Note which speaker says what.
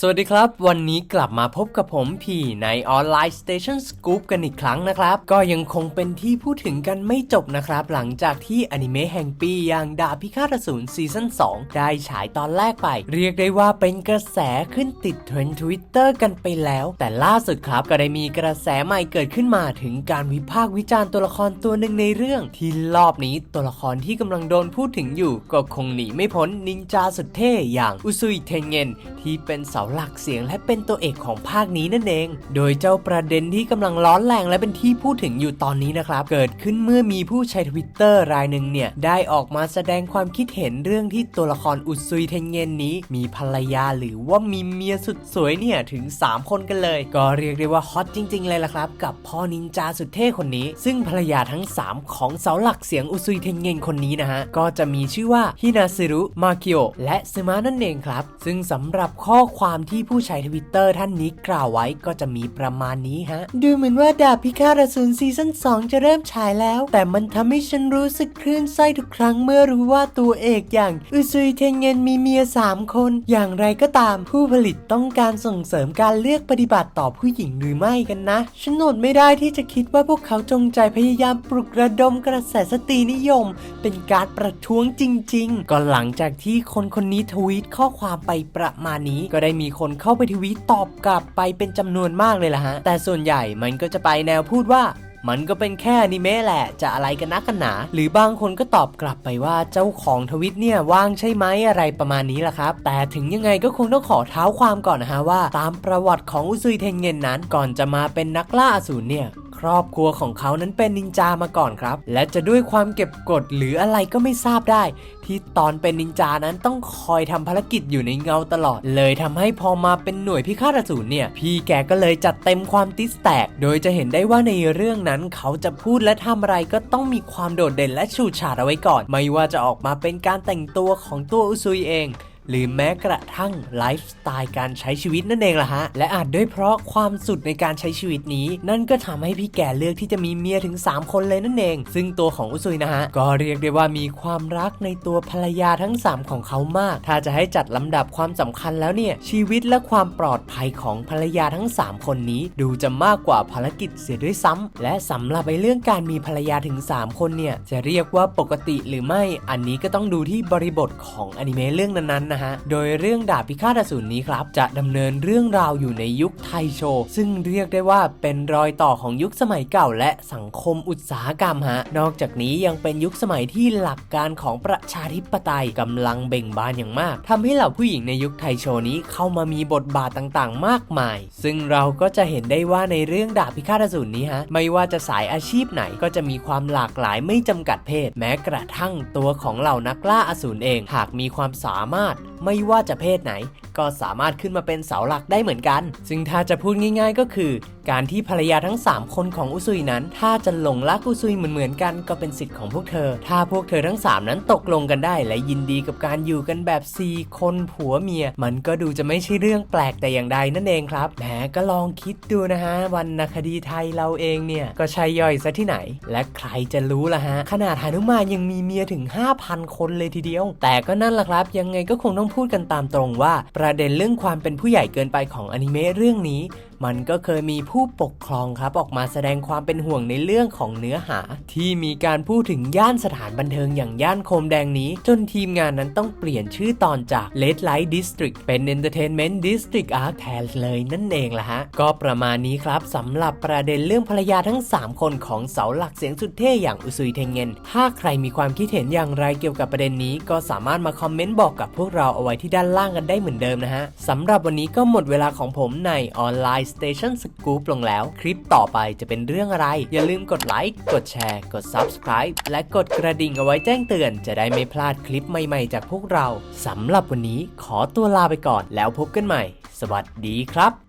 Speaker 1: สวัสดีครับ วันนี้กลับมาพบกับผมพี่ในออนไลน์ Station Scoop กันอีกครั้งนะครับ ก็ยังคงเป็นที่พูดถึงกันไม่จบนะครับ หลังจากที่อนิเมะแห่งปีอย่างดาบพิฆาตอสูรซีซั่น2 ได้ฉายตอนแรกไป เรียกได้ว่าเป็นกระแสขึ้นติดเทรนด์ทวิตเตอร์กันไปแล้ว แต่ล่าสุดครับ ก็ได้มีกระแสใหม่เกิดขึ้นมาถึงการวิพากษ์วิจารณ์ตัวละครตัวหนึ่งในเรื่อง ที่รอบนี้ตัวละครที่กำลังโดนพูดถึงอยู่ ก็คงหนีไม่พ้นนินจาสุดเท่อย่างอุซุยเทนเงนที่เป็นเสาหลักเสียงและเป็นตัวเอกของภาคนี้นั่นเอง โดยเจ้าประเด็นที่กำลังร้อนแรงและเป็นที่พูดถึงอยู่ตอนนี้นะครับ เกิดขึ้นเมื่อมีผู้ใช้ทวิตเตอร์รายหนึ่งเนี่ย ได้ออกมาแสดงความคิดเห็นเรื่องที่ตัวละครอุซุยเทนเงินนี้ มีภรรยาหรือว่ามีเมียสุดสวยเนี่ย ถึง 3 คนกันเลย ก็เรียกได้ว่าฮอตจริง ๆ เลยล่ะครับ กับพ่อนินจาสุดเท่คนนี้ ซึ่งภรรยาทั้ง 3 ของเสาหลักเสียงอุซุยเทนเงินคนนี้นะฮะก็จะมีชื่อว่าฮินาซึรุมาคิโอและซึมะนั่นเองครับ ซึ่งสำหรับข้อความที่ผู้ใช้ทวิตเตอร์ท่านนี้กล่าวไว้ก็จะมีประมาณนี้ฮะ ดูเหมือนว่าดาบพิฆาตอสูรซีซั่น2 จะเริ่มฉายแล้ว แต่มันทำให้ฉันรู้สึกคลื่นไส้ทุกครั้งเมื่อรู้ว่าตัวเอกอย่างอุซุยเทนเงินมีเมีย 3 คน อย่างไรก็ตามผู้ผลิตต้องการส่งเสริมการเลือกปฏิบัติต่อผู้หญิงหรือไม่กันนะ ฉันอดไม่ได้ที่จะคิดว่าพวกเขาจงใจพยายามปลุกระดมกระแสสตรีนิยม เป็นการประท้วงจริง ๆ ก็หลังจากที่คนคนนี้ทวีตข้อความไปประมาณนี้ก็ได้มีีคนเข้าไปทวีตตอบกลับไปเป็นจำนวนมากเลยล่ะฮะ แต่ส่วนใหญ่มันก็จะไปแนวพูดว่ามันก็เป็นแค่อนิเมะแหละ จะอะไรกันนักกันหนา หรือบางคนก็ตอบกลับไปว่าเจ้าของทวิตเนี่ยว่างใช่ไหมอะไรประมาณนี้ล่ะครับ แต่ถึงยังไงก็คงต้องขอเท้าความก่อนนะฮะว่า ตามประวัติของอุซุยเทนเงินนั้นก่อนจะมาเป็นนักล่าอสูรเนี่ย ครอบครัวของเขานั้นเป็นนินจามาก่อนครับ และจะด้วยความเก็บกดหรืออะไรก็ไม่ทราบได้ ที่ตอนเป็นนินจานั้นต้องคอยทำภารกิจอยู่ในเงาตลอด เลยทำให้พอมาเป็นหน่วยพิฆาตอสูรเนี่ย พี่แกก็เลยจัดเต็มความติสแตก โดยจะเห็นได้ว่าในเรื่องนั้นเขาจะพูดและทำอะไรก็ต้องมีความโดดเด่นและฉูดฉาดเอาไว้ก่อน ไม่ว่าจะออกมาเป็นการแต่งตัวของตัวอุซุยเอง หรือแม้กระทั่งไลฟ์สไตล์การใช้ชีวิตนั่นเองล่ะฮะ และอาจด้วยเพราะความสุดในการใช้ชีวิตนี้ นั่นก็ทำให้พี่แก่เลือกที่จะมีเมียถึง 3 คนเลยนั่นเอง ซึ่งตัวของอุซุยนะฮะ ก็เรียกได้ว่ามีความรักในตัวภรรยาทั้ง 3 ของเขามาก ถ้าจะให้จัดลำดับความสำคัญแล้วเนี่ย ชีวิตและความปลอดภัยของภรรยาทั้ง 3 คนนี้ ดูจะมากกว่าภารกิจเสียด้วยซ้ำและสำหรับไอ้เรื่องการมีภรรยาถึง 3 คนเนี่ยจะเรียกว่าปกติหรือไม่อันนี้ก็ต้องดูที่บริบทของอนิเมะเรื่องนั้นๆนะฮะ โดยเรื่องดาบพิฆาตอสูรนี้ครับ จะดำเนินเรื่องราวอยู่ในยุคไทโช ซึ่งเรียกได้ว่าเป็นรอยต่อของยุคสมัยเก่า และสังคมอุตสาหกรรมฮะ นอกจากนี้ยังเป็นยุคสมัยที่หลักการของประชาธิปไตยกำลังเบ่งบานอย่างมากทำให้เหล่าผู้หญิงในยุคไทโชนี้เข้ามามีบทบาทต่างๆ มากมาย ซึ่งเราก็จะเห็นได้ว่าในเรื่องดาบพิฆาตอสูรนี้ฮะ ไม่ว่าจะสายอาชีพไหนก็จะมีความหลากหลายไม่จำกัดเพศ แม้กระทั่งตัวของเหล่านักล่าอสูรเอง หากมีความสามารถไม่ว่าจะเพศไหน ก็สามารถขึ้นมาเป็นเสาหลักได้เหมือนกัน ซึ่งถ้าจะพูดง่าย ๆ ก็คือ การที่ภรรยาทั้ง 3 คนของอุซุยนั้น ถ้าจะหลงรักอุซุยเหมือนๆกันก็เป็นสิทธิ์ของพวกเธอ ถ้าพวกเธอทั้ง 3 นั้นตกลงกันได้ และยินดีกับการอยู่กันแบบ 4 คนผัวเมีย มันก็ดูจะไม่ใช่เรื่องแปลกแต่อย่างใดนั่นเองครับแหมก็ลองคิดดูนะฮะวรรณคดีไทยเราเองเนี่ย ก็ใช่ย่อยซะที่ไหน และใครจะรู้ล่ะฮะ ขนาดหานุมานยังมีเมียถึง 5,000 คนเลยทีเดียว แต่ก็นั่นแหละครับ ยังไงก็คงต้องพูดกันตามตรงว่า ประเด็นเรื่องความเป็นผู้ใหญ่เกินไปของอนิเมะเรื่องนี้ มันก็เคยมีผู้ปกครองครับออกมาแสดงความเป็นห่วงในเรื่องของเนื้อหา ที่มีการพูดถึงย่านสถานบันเทิงอย่างย่านโคมแดงนี้ จนทีมงานนั้นต้องเปลี่ยนชื่อตอนจาก Red Light District เป็น Entertainment District Arc แทนเลยนั่นเองล่ะฮะ ก็ประมาณนี้ครับสำหรับประเด็นเรื่องภรรยาทั้ง 3 คนของเสาหลักเสียงสุดเท่อย่างอุซุยเทงเงิน ถ้าใครมีความคิดเห็นอย่างไรเกี่ยวกับประเด็นนี้ ก็สามารถมาคอมเมนต์บอกกับพวกเราเอาไว้ที่ด้านล่างกันได้เหมือนเดิมนะฮะสำหรับวันนี้ก็หมดเวลาของผมในออนไลน์ Station Scoop ลงแล้ว คลิปต่อไปจะเป็นเรื่องอะไร อย่าลืมกดไลค์ กดแชร์ กด Subscribe และกดกระดิ่งเอาไว้แจ้งเตือน จะได้ไม่พลาดคลิปใหม่ๆจากพวกเราสำหรับวันนี้ขอตัวลาไปก่อนแล้วพบกันใหม่ สวัสดีครับ